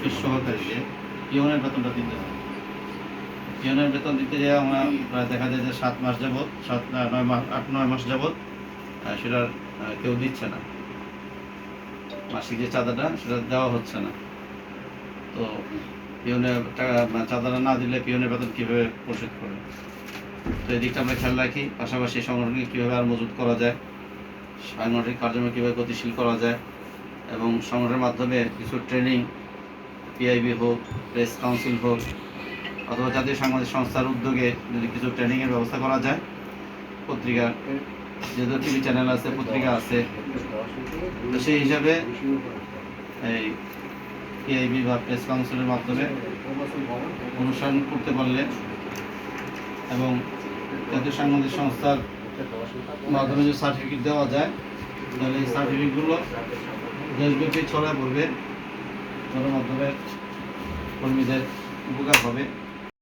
Office সহকারীকে পিওনের বেতনটা দিতে হয় পিওনের বেতন দিতে যেয়ে আমরা প্রায় দেখা যায় যে সাত মাস যাবৎ, সাত নয় মাস, আট, নয় মাস যাবৎ সেটার কেউ দিচ্ছে না। মাসিক যে চাঁদাটা, সেটা দেওয়া হচ্ছে না। তো পিওনের টাকা মানে চাঁদাটা না দিলে পিওনের বেতন কীভাবে পরিশোধ করবে? তো এদিকটা আমরা খেয়াল রাখি, পাশাপাশি সংগঠনকে কীভাবে আর মজুত করা যায়, সাংগঠনিক কার্যক্রম কীভাবে গতিশীল করা যায়, এবং সংগঠনের মাধ্যমে কিছু ট্রেনিং পিআইবি হোক প্রেস কাউন্সিল হোক, অথবা জাতীয় সাংবাদিক সংস্থার উদ্যোগে যদি কিছু ট্রেনিংয়ের ব্যবস্থা করা যায়, পত্রিকা, যেহেতু টিভি চ্যানেল আছে, পত্রিকা আছে, তো সেই হিসাবে এই পিআইবি বা প্রেস কাউন্সিলের মাধ্যমে অনুসরণ করতে পারলে এবং জাতীয় সাংবাদিক সংস্থার মাধ্যমে যে সার্টিফিকেট দেওয়া যায়, তাহলে এই সার্টিফিকেটগুলো দেশব্যাপী ছড়া পড়বে। গণমাধ্যমের কর্মীদের উপকার হবে।